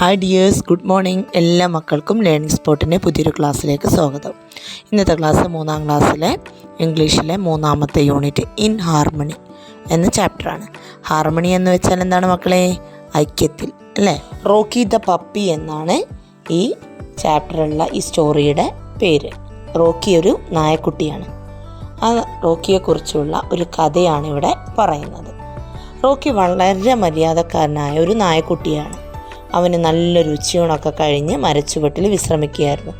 Hi dears good morning എല്ലാ മക്കൾക്കും learning സ്പോട്ടിന്റെ പുതിയൊരു ക്ലാസ്സിലേക്ക് സ്വാഗതം. ഇന്നത്തെ ക്ലാസ് മൂന്നാം ക്ലാസ്സിലെ ഇംഗ്ലീഷിലെ മൂന്നാമത്തെ യൂണിറ്റ് ഇൻ ഹാർമണി എന്ന ചാപ്റ്ററാണ് ഹാർമണി എന്ന് വെച്ചാൽ എന്താണ് മക്കളെ? ഐക്യത്തിൽ അല്ലേ? റോക്കി ദ പപ്പി എന്നാണ് ഈ ചാപ്റ്ററുള്ള ഈ സ്റ്റോറിയുടെ പേര്. റോക്കി ഒരു നായക്കുട്ടിയാണ്. ആ റോക്കിയെക്കുറിച്ചുള്ള ഒരു കഥയാണ് ഇവിടെ പറയുന്നത്. റോക്കി വളരെ മര്യാദക്കാരനായ ഒരു നായക്കുട്ടിയാണ്. അവന് നല്ല ഉച്ചയൂണൊക്കെ കഴിഞ്ഞ് മരച്ചുവട്ടിൽ വിശ്രമിക്കുകയായിരുന്നു.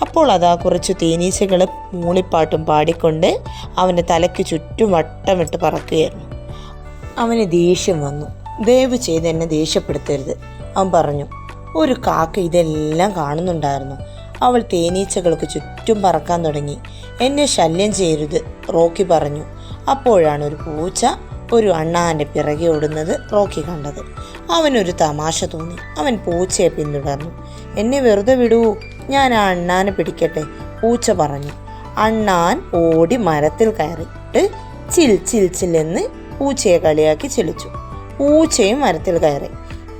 അപ്പോൾ അതാ കുറച്ച് തേനീച്ചകൾ മൂളിപ്പാട്ടും പാടിക്കൊണ്ട് അവന്റെ തലയ്ക്ക് ചുറ്റും വട്ടമിട്ട് പറക്കുകയായിരുന്നു. അവന് ദേഷ്യം വന്നു. ദയവ് ചെയ്ത് എന്നെ ദേഷ്യപ്പെടുത്തരുത്. അവൻ പറഞ്ഞു ഒരു കാക്ക ഇതെല്ലാം കാണുന്നുണ്ടായിരുന്നു. അവൾ തേനീച്ചകൾക്ക് ചുറ്റും പറക്കാൻ തുടങ്ങി. എന്നെ ശല്യം ചെയ്യരുത് റോക്കി പറഞ്ഞു. അപ്പോഴാണ് ഒരു പൂച്ച ഒരു അണ്ണാന്റെ പിറകെ ഓടുന്നത് റോക്കി കണ്ടത്. അവനൊരു തമാശ തോന്നി. അവൻ പൂച്ചയെ പിന്തുടർന്നു. എന്നെ വെറുതെ വിടൂ. ഞാൻ ആ അണ്ണാനെ പിടിക്കട്ടെ പൂച്ച പറഞ്ഞു. അണ്ണാൻ ഓടി മരത്തിൽ കയറിയിട്ട് ചിൽ ചിൽ ചില്ലെന്ന് പൂച്ചയെ കളിയാക്കി ചിലിച്ചു പൂച്ചയും മരത്തിൽ കയറി.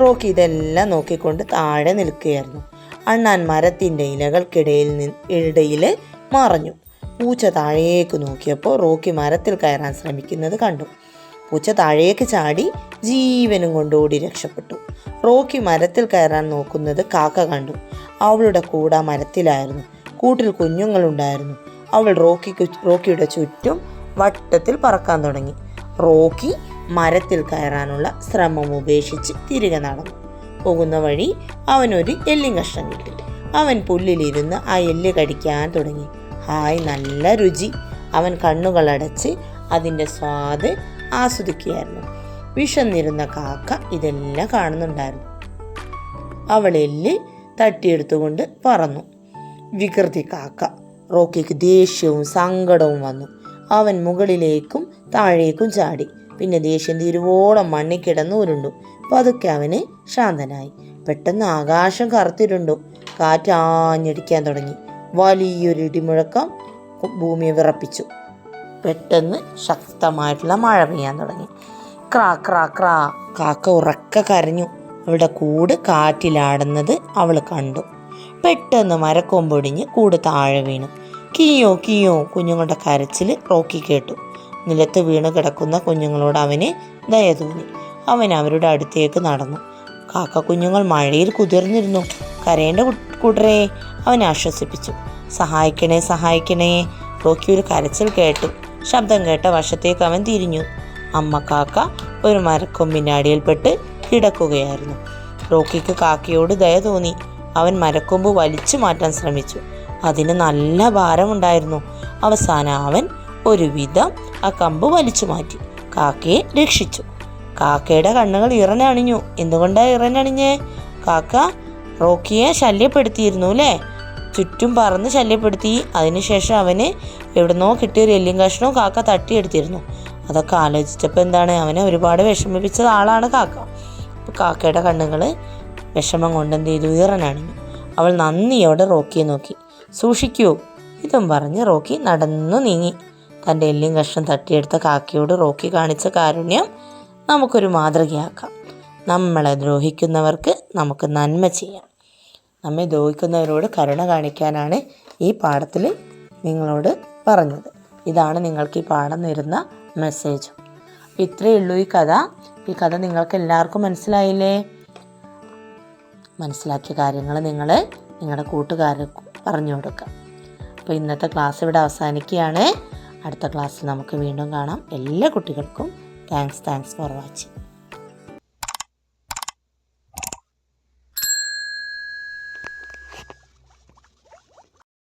റോക്കി ഇതെല്ലാം നോക്കിക്കൊണ്ട് താഴെ നിൽക്കുകയായിരുന്നു. അണ്ണാൻ മരത്തിന്റെ ഇലകൾക്കിടയിൽ നിന്ന് ഇടയിൽ മറഞ്ഞു. പൂച്ച താഴേക്ക് നോക്കിയപ്പോൾ റോക്കി മരത്തിൽ കയറാൻ ശ്രമിക്കുന്നത് കണ്ടു. പൂച്ച താഴേക്ക് ചാടി ജീവനും കൊണ്ടോടി രക്ഷപ്പെട്ടു. റോക്കി മരത്തിൽ കയറാൻ നോക്കുന്നത് കാക്ക കണ്ടു. അവളുടെ കൂട മരത്തിലായിരുന്നു. കൂട്ടിൽ കുഞ്ഞുങ്ങളുണ്ടായിരുന്നു. അവൾ റോക്കിക്ക് റോക്കിയുടെ ചുറ്റും വട്ടത്തിൽ പറക്കാൻ തുടങ്ങി. റോക്കി മരത്തിൽ കയറാനുള്ള ശ്രമം ഉപേക്ഷിച്ച് തിരികെ നടന്നു. പോകുന്ന വഴി അവനൊരു എല്ലിൻ കഷ്ണം കിട്ടി. അവൻ പുല്ലിലിരുന്ന് ആ എല്ല് കടിക്കാൻ തുടങ്ങി. ഹായ് നല്ല രുചി. അവൻ കണ്ണുകളടച്ച് അതിന്റെ സ്വാദ് ആസ്വദിക്കുകയായിരുന്നു. വിശന്നിരുന്ന കാക്ക ഇതെല്ലാം കാണുന്നുണ്ടായിരുന്നു. അവൾ എല്ല് തട്ടിയെടുത്തുകൊണ്ട് പറന്നു. വികൃതി കാക്ക. റോക്കിക്ക് ദേഷ്യവും സങ്കടവും വന്നു. അവൻ മുകളിലേക്കും താഴേക്കും ചാടി. പിന്നെ ദേഷ്യം തിരുവോളം മണ്ണിൽ കിടന്നു ഉരുണ്ടു. പതുക്കെ അവന് ശാന്തനായി. പെട്ടെന്ന് ആകാശം കറുത്തിരുണ്ടു. കാറ്റ് ആഞ്ഞടിക്കാൻ തുടങ്ങി. വലിയൊരു ഇടിമുഴക്കം ഭൂമിയെ വിറപ്പിച്ചു. പെട്ടെന്ന് ശക്തമായിട്ടുള്ള മഴ പെയ്യാൻ തുടങ്ങി. ക്രാ ക്രാ ക്രാ. കാക്ക ഉറക്ക കരഞ്ഞു. അവളുടെ കൂട് കാറ്റിലാടുന്നത് അവൾ കണ്ടു. പെട്ടെന്ന് മരക്കൊമ്പൊടിഞ്ഞ് കൂട് താഴെ വീണു. കീയോ കീയോ കുഞ്ഞുങ്ങളുടെ കരച്ചിൽ റോക്കി കേട്ടു. നിലത്ത് വീണ് കിടക്കുന്ന കുഞ്ഞുങ്ങളോട് അവന് ദയ തോന്നി. അവൻ അവരുടെ അടുത്തേക്ക് നടന്നു. കാക്ക കുഞ്ഞുങ്ങൾ മഴയിൽ കുതിർന്നിരുന്നു. കരയേണ്ട കൂട്ടരെ അവൻ ആശ്വസിപ്പിച്ചു. സഹായിക്കണേ സഹായിക്കണേ. റോക്കി ഒരു കരച്ചിൽ കേട്ടു. ശബ്ദം കേട്ട വശത്തേക്ക് അവൻ തിരിഞ്ഞു. അമ്മ കാക്ക ഒരു മരക്കൊമ്പിനടിയിൽപ്പെട്ട് കിടക്കുകയായിരുന്നു. റോക്കിക്ക് കാക്കയോട് ദയ തോന്നി. അവൻ മരക്കൊമ്പ് വലിച്ചു മാറ്റാൻ ശ്രമിച്ചു. അതിന് നല്ല ഭാരമുണ്ടായിരുന്നു. അവസാനം അവൻ ഒരുവിധം ആ കമ്പ് വലിച്ചു മാറ്റി. കാക്കയെ രക്ഷിച്ചു. കാക്കയുടെ കണ്ണുകൾ ഇറനണിഞ്ഞു എന്തുകൊണ്ടാണ് ഇറനണിഞ്ഞേ കാക്ക റോക്കിയെ ശല്യപ്പെടുത്തിയിരുന്നു അല്ലേ? ചുറ്റും പറന്ന് ശല്യപ്പെടുത്തി. അതിനുശേഷം അവന് എവിടുന്നോ കിട്ടിയൊരു എല്ലും കഷ്ണവും കാക്ക തട്ടിയെടുത്തിരുന്നു. അതൊക്കെ ആലോചിച്ചപ്പോൾ എന്താണ്? അവനെ ഒരുപാട് വിഷമിപ്പിച്ച ആളാണ് കാക്ക. അപ്പോൾ കാക്കയുടെ കണ്ണുകൾ വിഷമം കൊണ്ട് എന്ത് ചെയ്തു? ഇറനണിഞ്ഞു അവൾ നന്ദിയോടെ റോക്കിയെ നോക്കി. സൂക്ഷിക്കൂ ഇതും പറഞ്ഞ് റോക്കി നടന്നു നീങ്ങി. തന്റെ എല്ലും കഷ്ണം തട്ടിയെടുത്ത കാക്കയോട് റോക്കി കാണിച്ച കാരുണ്യം നമുക്കൊരു മാതൃകയാക്കാം. നമ്മളെ ദ്രോഹിക്കുന്നവർക്ക് നമുക്ക് നന്മ ചെയ്യാം. നമ്മെ ദ്രോഹിക്കുന്നവരോട് കരുണ കാണിക്കാനാണ് ഈ പാഠത്തിൽ നിങ്ങളോട് പറഞ്ഞത്. ഇതാണ് നിങ്ങൾക്ക് ഈ പാഠം തരുന്ന മെസ്സേജ് ഇത്രയേ ഉള്ളൂ ഈ കഥ. ഈ കഥ നിങ്ങൾക്ക് എല്ലാവർക്കും മനസ്സിലായില്ലേ? മനസ്സിലാക്കിയ കാര്യങ്ങൾ നിങ്ങൾ നിങ്ങളുടെ കൂട്ടുകാർക്ക് പറഞ്ഞു കൊടുക്കുക അപ്പോൾ ഇന്നത്തെ ക്ലാസ് ഇവിടെ അവസാനിക്കുകയാണ്. അടുത്ത ക്ലാസ്സിൽ നമുക്ക് വീണ്ടും കാണാം. എല്ലാ കുട്ടികൾക്കും താങ്ക്സ് താങ്ക്സ് ഫോർ വാച്ചിങ്